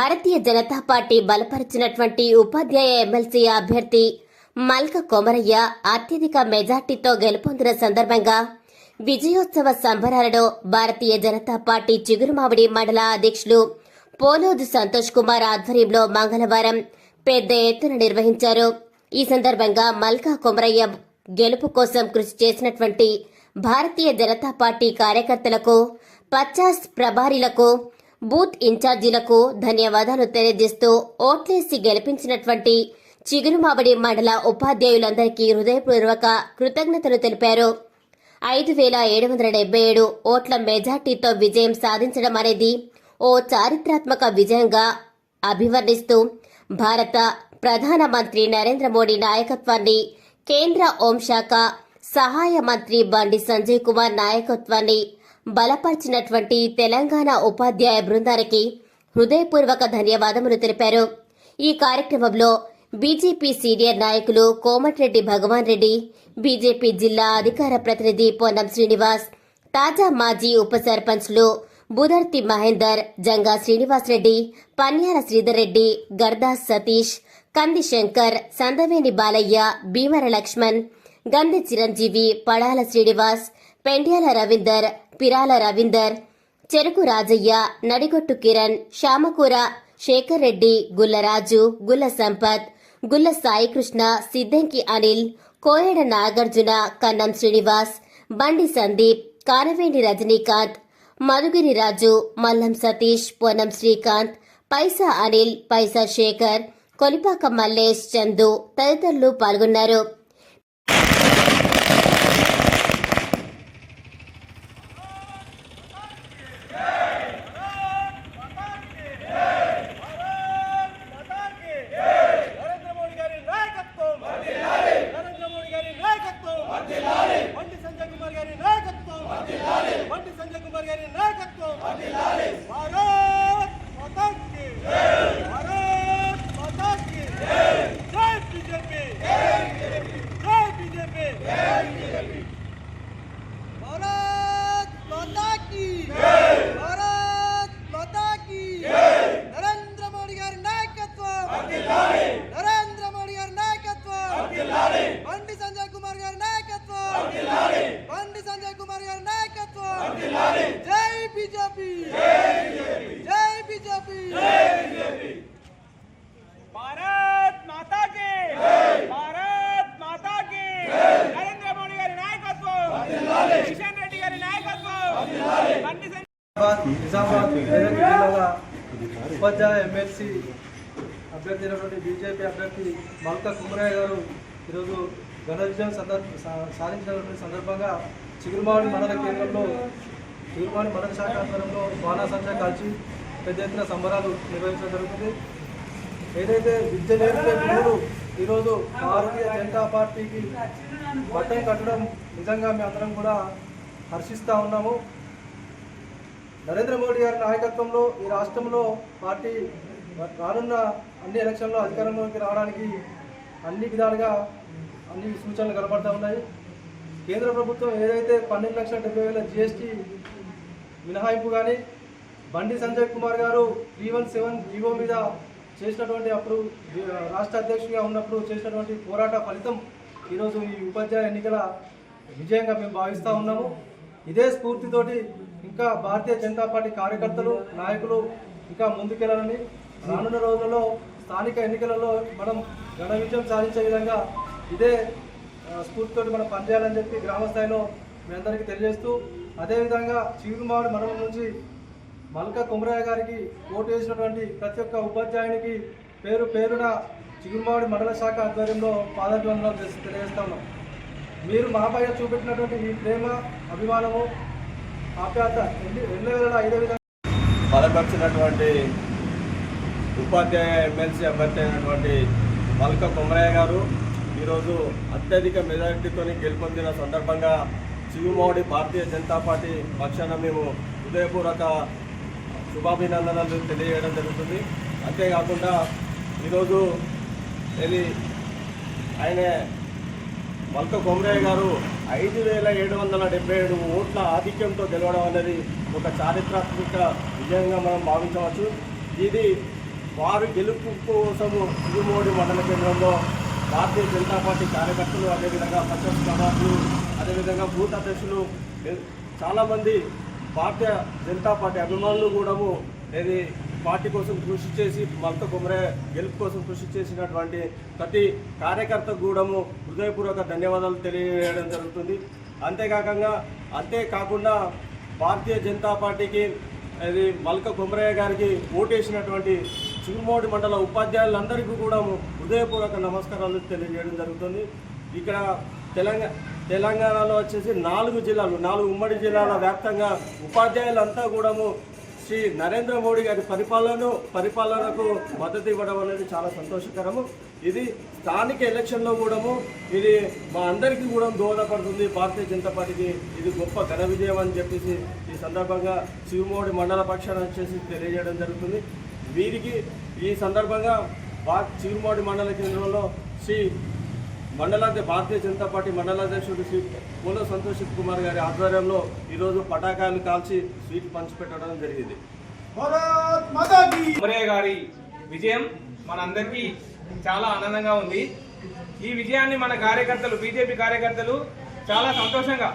భారతీయ Janata party బలపరిచినటువంటి ఉపాధ్యాయ MLC అభ్యర్థి మల్క కొమరయ్య అత్యధిక మెజార్టీతో గెలుపొందిన సందర్భంగా విజయోత్సవ సంబరాలలో భారతీయ జనతా పార్టీ చిగురుమావిడి మండల అధ్యక్షులు పోలోదు సంతోష్ కుమార్ ఆధ్వర్యంలో మంగళవారం పెద్ద ఎత్తున నిర్వహించారు. ఈ సందర్భంగా మల్కా కొమరయ్య గెలుపు కోసం కృషి చేసినటువంటి భారతీయ జనతా పార్టీ కార్యకర్తలకు పచాస్ ప్రభారీలకు బూత్ ఇన్ఛార్జీలకు ధన్యవాదాలు తెలియజేస్తూ ఓట్లేసి గెలిపించినటువంటి చిగురుమాబడి మండల ఉపాధ్యాయులందరికీ హృదయపూర్వక కృతజ్ఞతలు తెలిపారు. ఐదు వేల ఏడు వందల డెబ్బై ఏడు ఓట్ల మెజార్టీతో విజయం సాధించడం అనేది ఓ చారిత్రాత్మక విజయంగా అభివర్ణిస్తూ భారత ప్రధానమంత్రి నరేంద్ర మోడీ నాయకత్వాన్ని కేంద్ర హోంశాఖ సహాయ మంత్రి బండి సంజయ్ కుమార్ నాయకత్వాన్ని బలపరిచినటువంటి తెలంగాణ ఉపాధ్యాయ బృందానికి హృదయపూర్వక ధన్యవాదములు తెలిపారు. ఈ కార్యక్రమంలో బీజేపీ సీనియర్ నాయకులు కోమటిరెడ్డి భగవాన్ రెడ్డి బీజేపీ జిల్లా అధికార ప్రతినిధి పొన్నం శ్రీనివాస్ తాజా మాజీ ఉప సర్పంచ్లు బుదర్తి మహేందర్ జంగా శ్రీనివాసరెడ్డి పన్యాల శ్రీధర్ రెడ్డి గర్దాస్ సతీష్ కంది శంకర్ సందవేని బాలయ్య భీమర లక్ష్మణ్ గంది చిరంజీవి పడాల శ్రీనివాస్ పెండ్యాల రవీందర్ పిరాల రవీందర్ చెరుకు రాజయ్య నడిగొట్టు కిరణ్ శామకూర శేఖర్ రెడ్డి గుల్లరాజు గుల్ల సంపత్ గుల్ల సాయికృష్ణ సిద్దంకి అనిల్ కోయడ నాగార్జున కన్నం శ్రీనివాస్ బండి సందీప్ కారవేణి రజనీకాంత్ మధుగిరి రాజు మల్లం సతీష్ పొన్నం శ్రీకాంత్ పైసా అనిల్ పైసా శేఖర్ కొలిపాక మల్లేష్ చందు తదితరులు పాల్గొన్నారు నరేంద్ర మోడీ గారి నాయకత్వం నరేంద్ర మోడీ గారి నాయకత్వం బండి సంజయ్ కుమార్ గారి నాయకత్వం బండి సంజయ్ కుమార్ గారి నాయకత్వం భారత్ మాతా కీ భారత్ మాతా కీ జై బీజేపీ జై బీజేపీ భారత్ మాతా కీ భారత్ మాతా కీ నరేంద్ర మోడీ గారి నాయకత్వం నరేంద్ర మోడీ గారి నాయకత్వం బండి సంజయ్ కుమార్ గారి నాయకత్వం బండి సంజయ్ కుమార్ గారి నాయకత్వం జై బీజేపీ జై బీజేపీ భారత్ మాతా కి భారత్ మాతా కి నరేంద్ర మోడీ గారి నాయకత్వం కిషన్ రెడ్డి గారి నాయకత్వం బండి సంజయ్ నిజామాబాద్ మెదక్ జిల్లాల ఉపాధ్యాయ ఎమ్మెల్సీ అభ్యర్థి అయినటువంటి బీజేపీ అభ్యర్థి మల్కా కుమరయ్య గారు ఈరోజు ఘన విజయం సందర్భ సాధించినటువంటి సందర్భంగా చిగురుమాడి మండల కేంద్రంలో చిగురుమాడి మండల శాఖ ఆధ్వర్యంలో బాణాసంచా కాల్చి పెద్ద ఎత్తున సంబరాలు నిర్వహించడం జరుగుతుంది. ఏదైతే విద్య నేర్పే పిల్లలు ఈరోజు భారతీయ జనతా పార్టీకి బట్టలు కట్టడం నిజంగా మేము అందరం కూడా హర్షిస్తూ ఉన్నాము. నరేంద్ర మోడీ గారి నాయకత్వంలో ఈ రాష్ట్రంలో పార్టీ రానున్న అన్ని ఎలక్షన్లో అధికారంలోకి రావడానికి అన్ని విధాలుగా అన్ని సూచనలు కనబడతా ఉన్నాయి. కేంద్ర ప్రభుత్వం ఏదైతే పన్నెండు లక్షల డెబ్బై వేల జిఎస్టీ మినహాయింపు కానీ బండి సంజయ్ కుమార్ గారు త్రీ వన్ సెవెన్ జీవో మీద చేసినటువంటి అప్పుడు రాష్ట్ర అధ్యక్షుడిగా ఉన్నప్పుడు చేసినటువంటి పోరాట ఫలితం ఈరోజు ఈ ఉపాధ్యాయ ఎన్నికల విజయంగా మేము భావిస్తూ ఉన్నాము. ఇదే స్ఫూర్తితోటి ఇంకా భారతీయ జనతా పార్టీ కార్యకర్తలు నాయకులు ఇంకా ముందుకెళ్ళాలని రానున్న రోజుల్లో స్థానిక ఎన్నికలలో మనం ఘన విజయం సాధించే విధంగా ఇదే స్ఫూర్తితోటి మనం పనిచేయాలని చెప్పి గ్రామ స్థాయిలో మీ అందరికీ తెలియజేస్తూ అదేవిధంగా చిగురుమాడు మండలం నుంచి మల్కా కుమరయ్య గారికి ఓటు వేసినటువంటి ప్రతి ఒక్క ఉపాధ్యాయునికి పేరు పేరున చిగురుమాడి మండల శాఖ ఆధ్వర్యంలో పాదాభివందనాలు చేసి తెలియజేస్తా ఉన్నాం. మీరు మా పైన చూపెట్టినటువంటి ఈ ప్రేమ అభిమానము ఆప్యాత ఎన్ని ఎన్ని వేల ఐదో విధంగా బలపరిచినటువంటి ఉపాధ్యాయ ఎమ్మెల్సీ అభ్యర్థి అయినటువంటి మల్క కొమరయ్య గారు ఈరోజు అత్యధిక మెజారిటీతో గెలుపొందిన సందర్భంగా చిగుమౌడి భారతీయ జనతా పార్టీ పక్షాన మేము హృదయపూర్వక శుభాభినందనలు తెలియజేయడం జరుగుతుంది. అంతేకాకుండా ఈరోజు ఇది ఆయన మల్క కొమరయ్య గారు ఐదు వేల ఏడు వందల డెబ్బై ఏడు ఓట్ల ఆధిక్యంతో గెలవడం అనేది ఒక చారిత్రాత్మక విజయంగా మనం భావించవచ్చు. ఇది వారు గెలుపు కోసము తిరుమోడి మండల కేంద్రంలో భారతీయ జనతా పార్టీ కార్యకర్తలు అదేవిధంగా పంచాయత్ సభ్యులు అదేవిధంగా బూత్ అధ్యక్షులు చాలామంది భారతీయ జనతా పార్టీ అభిమానులు కూడాము ఇది పార్టీ కోసం కృషి చేసి మల్క కుమరే గెలుపు కోసం కృషి చేసినటువంటి ప్రతి కార్యకర్త కూడాము హృదయపూర్వక ధన్యవాదాలు తెలియజేయడం జరుగుతుంది. అంతేకాకుండా అంతేకాకుండా భారతీయ జనతా పార్టీకి ఇది మల్క కుమరయ్య గారికి ఓటేసినటువంటి చిగుమోడి మండల ఉపాధ్యాయులందరికీ కూడా హృదయపూర్వక నమస్కారాలు తెలియజేయడం జరుగుతుంది. ఇక్కడ తెలంగాణ తెలంగాణలో వచ్చేసి నాలుగు జిల్లాలు నాలుగు ఉమ్మడి జిల్లాల వ్యాప్తంగా ఉపాధ్యాయులంతా కూడాము శ్రీ నరేంద్ర మోడీ గారి పరిపాలన పరిపాలనకు మద్దతు ఇవ్వడం అనేది చాలా సంతోషకరము. ఇది స్థానిక ఎలక్షన్లో కూడాము ఇది మా అందరికీ కూడా దోహదపడుతుంది. భారతీయ జనతా పార్టీకి ఇది గొప్ప ఘన విజయం అని చెప్పేసి ఈ సందర్భంగా శివమోడి మండల పక్షాన వచ్చేసి తెలియజేయడం జరుగుతుంది. వీరికి ఈ సందర్భంగా భా చిరుమోడి మండల కేంద్రంలో శ్రీ మండలాధ్య భారతీయ జనతా పార్టీ మండలాధ్యక్షుడు శ్రీ పూల సంతోష్ కుమార్ గారి ఆధ్వర్యంలో ఈరోజు పటాకాయలు కాల్చి స్వీట్ పంచిపెట్టడం జరిగింది. గారి విజయం మనందరికీ చాలా ఆనందంగా ఉంది. ఈ విజయాన్ని మన కార్యకర్తలు బీజేపీ కార్యకర్తలు చాలా సంతోషంగా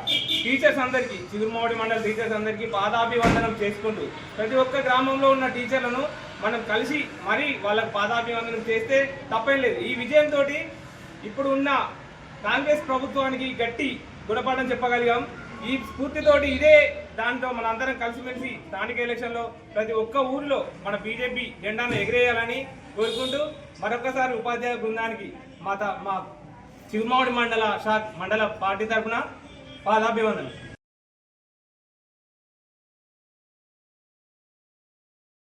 టీచర్స్ అందరికీ చిగురుమావడి మండల టీచర్స్ అందరికీ పాదాభివందనం చేసుకుంటూ ప్రతి ఒక్క గ్రామంలో ఉన్న టీచర్లను మనం కలిసి మరీ వాళ్ళకి పాదాభివందనం చేస్తే తప్పేం లేదు. ఈ విజయంతో ఇప్పుడు ఉన్న కాంగ్రెస్ ప్రభుత్వానికి గట్టి గుణపాఠం చెప్పగలిగాం. ఈ స్ఫూర్తితోటి ఇదే దాంట్లో మన అందరం కలిసిమెలిసి స్థానిక ఎలక్షన్లో ప్రతి ఒక్క ఊర్లో మన బీజేపీ జెండాను ఎగిరేయాలని కోరుకుంటూ మరొకసారి ఉపాధ్యాయ బృందానికి మా మా చిరుమావడి మండల శాఖ మండల పార్టీ తరఫున పాదాభివందనం.